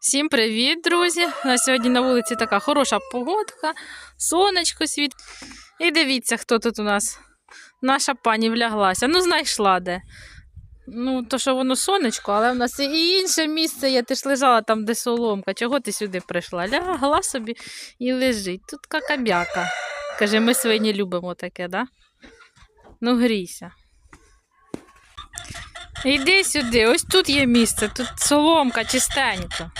Всім привіт, друзі! На сьогодні на вулиці така хороша погодка, сонечко світ. І дивіться, хто тут у нас. Наша пані вляглася. Ну, знайшла де. Ну, то що воно сонечко, але в нас і інше місце є. Ти ж лежала там, де соломка. Чого ти сюди прийшла? Лягла собі і лежить. Тут какабяка. Каже, ми свині любимо таке, да? Ну, грійся. Іди сюди, ось тут є місце, тут соломка чистенько.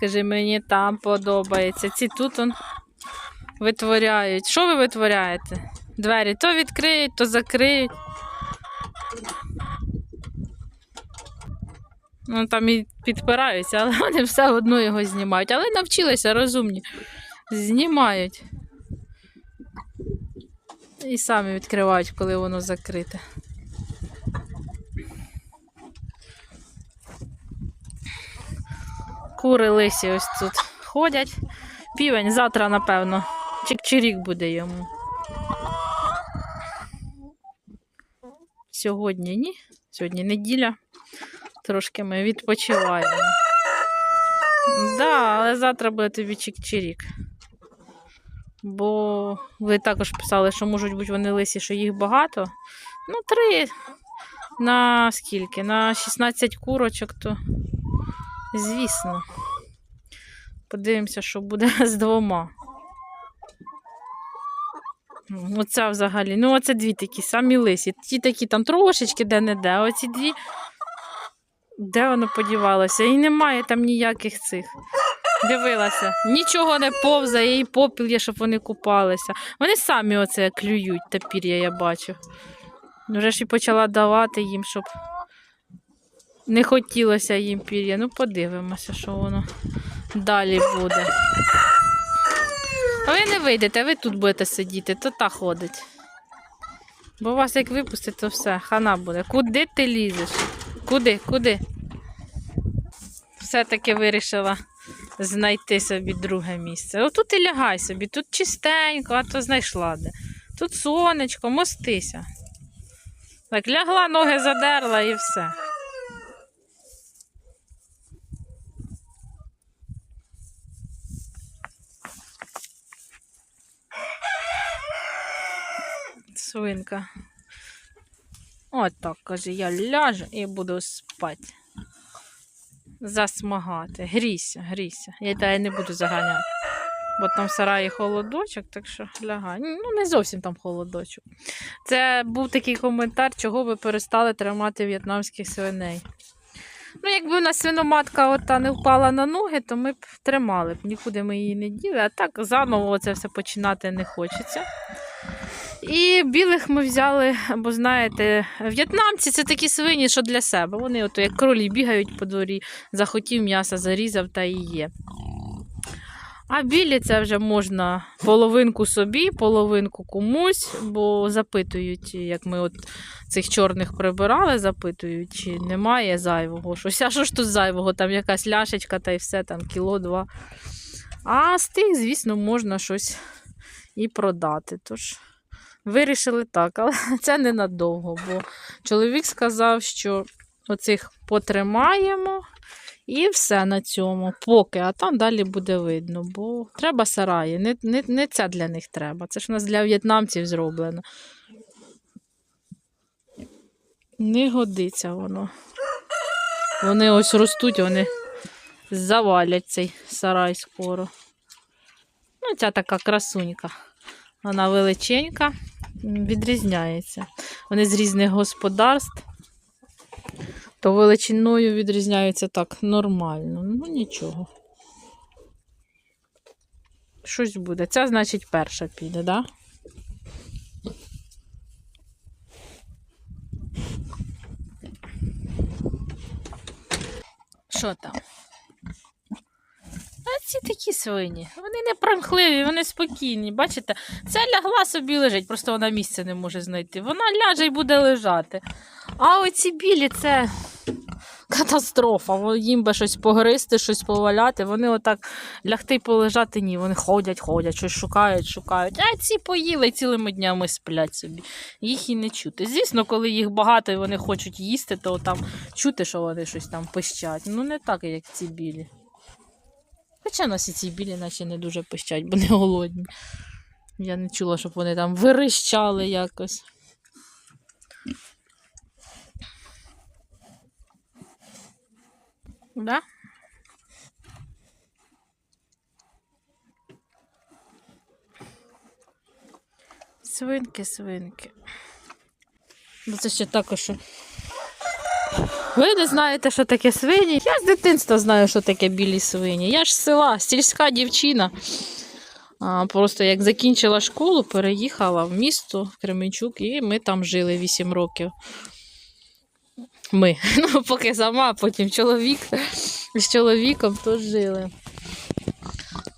Каже, мені там подобається. Ці тут он витворяють. Що ви витворяєте? Двері то відкриють, то закриють. Ну, там і підпираються, але вони все одно його знімають. Але навчилися розумні. Знімають. І самі відкривають, коли воно закрите. Кури лисі ось тут ходять. Півень завтра, напевно, чик-чирік буде йому. Сьогодні ні. Сьогодні неділя. Трошки ми відпочиваємо. Да, але завтра буде тобі чик-чирік. Бо ви також писали, що можуть бути вони лисі, що їх багато. Ну, три на скільки? На 16 курочок, то звісно. Подивимося, що буде з двома. М, Оця взагалі. Ну, оце дві такі самі лисі. Ті такі там трошечки де-не-де, а оці дві. Де воно подівалося? І немає там ніяких цих. Дивилася, нічого не повзає, і попіл є, щоб вони купалися. Вони самі оце клюють та пір'я, я бачу. Вже ж і почала давати їм, щоб не хотілося їм пір'я. Ну, подивимося, що воно далі буде. А ви не вийдете, ви тут будете сидіти, то та ходить. Бо вас як випустить, то все, хана буде. Куди ти лізеш? Куди? Куди? Все-таки вирішила знайти собі друге місце. Отут і лягай собі, тут чистенько, а то знайшла де. Тут сонечко, мостися. Так, лягла, ноги задерла і все. Свинка. От так, каже, я ляжу і буду спати. Засмагати. Грійся, грійся. Я тебе не буду заганяти. Бо там в сараї холодочок, так що лягай. Ну, не зовсім там холодочок. Це був такий коментар, чого ви перестали тримати в'єтнамських свиней. Ну, якби у нас свиноматка ота не впала на ноги, то ми б тримали б. Нікуди ми її не діли, а так заново це все починати не хочеться. І білих ми взяли, бо знаєте, в'єтнамці це такі свині, що для себе. Вони ото як кролі бігають по дворі, захотів м'яса, зарізав та і є. А білі це вже можна половинку собі, половинку комусь, бо запитують, як ми от цих чорних прибирали, запитують, чи немає зайвого щось. А що ж тут зайвого? Там якась ляшечка та й все, там кіло-два. А з тих, звісно, можна щось і продати. Тож вирішили так, але це ненадовго, бо чоловік сказав, що оцих потримаємо і все на цьому, поки, а там далі буде видно, бо треба сараї. Не, не, не це для них треба. Це ж у нас для в'єтнамців зроблено. Не годиться воно. Вони ось ростуть, вони завалять цей сарай скоро. Ну, ця така красунька. Вона величенька, відрізняється. Вони з різних господарств, то величиною відрізняються так нормально. Ну, нічого. Щось буде. Ця, значить, перша піде, так? Да? Що там? Ці такі свині. Вони не пранхливі, вони спокійні. Бачите, ця лягла собі лежить, просто вона місця не може знайти. Вона ляже і буде лежати. А оці білі це катастрофа. Їм би щось погризти, щось поваляти. Вони отак лягти й полежати, ні. Вони ходять, ходять, щось шукають, шукають. А ці поїли цілими днями сплять собі. Їх і не чути. Звісно, коли їх багато і вони хочуть їсти, то там чути, що вони щось там пищать. Ну, не так, як ці білі. Хоча нас і ці білі, наче не дуже пищать, бо не голодні. Я не чула, щоб вони там вирищали якось. Да? Свинки, свинки. Ну, це ще також. що- Ви не знаєте, що таке свині? З дитинства знаю, що таке білі свині. Я ж з села, сільська дівчина. А, просто як закінчила школу, переїхала в місто в Кременчук, і ми там жили 8 років. Ми. Ну, поки сама, потім чоловік з чоловіком тут жили.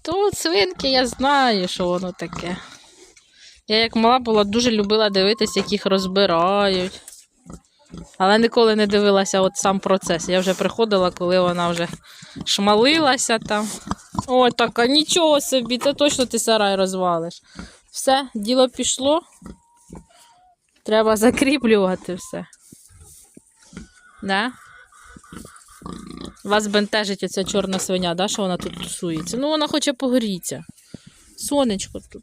Тут свинки, я знаю, що воно таке. Я як мала була, дуже любила дивитися, як їх розбирають. Але ніколи не дивилася от сам процес. Я вже приходила, коли вона вже шмалилася там. Ой, така, нічого собі, це точно ти сарай розвалиш. Все, діло пішло. Треба закріплювати все. Да? Вас бентежить оця чорна свиня, да, що вона тут тусується. Ну, вона хоче погоріться. Сонечко тут.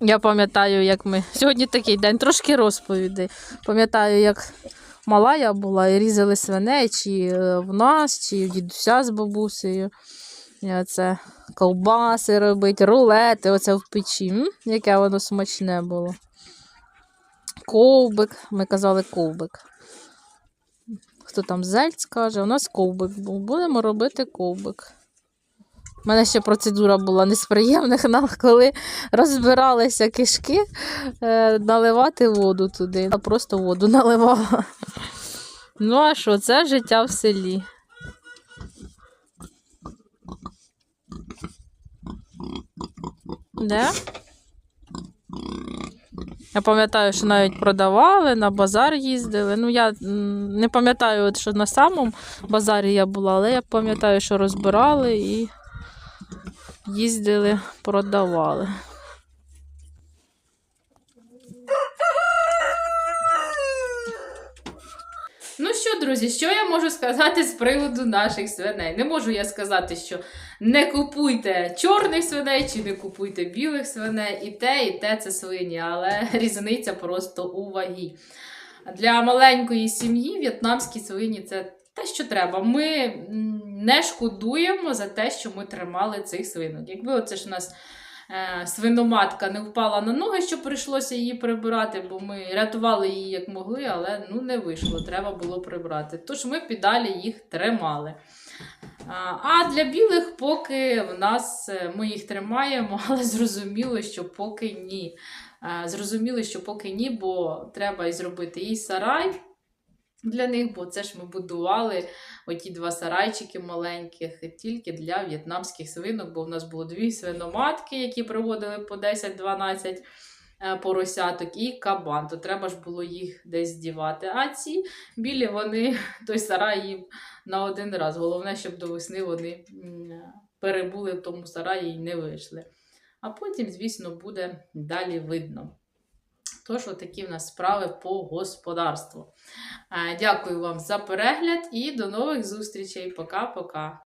Я пам'ятаю, як ми. Сьогодні такий день, трошки розповідей. Пам'ятаю, як мала я була і різали свиней, чи е, в нас, чи в дідуся з бабусею. І ковбаси робить, рулети, оце в печі. М? Яке воно смачне було. Ковбик, ми казали ковбик. Хто там зельць каже, у нас ковбик був. Будемо робити ковбик. У мене ще процедура була не з приємних, коли розбиралися кишки, е, наливати воду туди. Я просто воду наливала. Ну, а що, це життя в селі. Да? Я пам'ятаю, що навіть продавали, на базар їздили. Ну, я не пам'ятаю, що на самому базарі я була, але я пам'ятаю, що розбирали і їздили, продавали. Ну що, друзі, що я можу сказати з приводу наших свиней? Не можу я сказати, що не купуйте чорних свиней чи не купуйте білих свиней. І те, і те це свині, але різниця просто у вагі. Для маленької сім'ї в'єтнамські свині це те, що треба. Ми не шкодуємо за те, що ми тримали цих свинок. Якби оце ж у нас е, свиноматка не впала на ноги, що прийшлося її прибирати, бо ми рятували її як могли, але ну не вийшло, треба було прибрати. Тож ми піддалі їх тримали. А, А для білих, поки в нас е, ми їх тримаємо, але зрозуміло, що поки ні. Е, Зрозуміло, що поки ні, бо треба і зробити і сарай для них, бо це ж ми будували оті два сарайчики маленьких тільки для в'єтнамських свинок, бо в нас було дві свиноматки, які приводили по 10-12 е, поросяток, і кабан. То треба ж було їх десь здівати. А ці білі, вони той сарай їм на один раз. Головне, щоб до весни вони перебули в тому сараї і не вийшли. А потім, звісно, буде далі видно. Тож, отакі в нас справи по господарству. Е, Дякую вам за перегляд і до нових зустрічей. Пока-пока.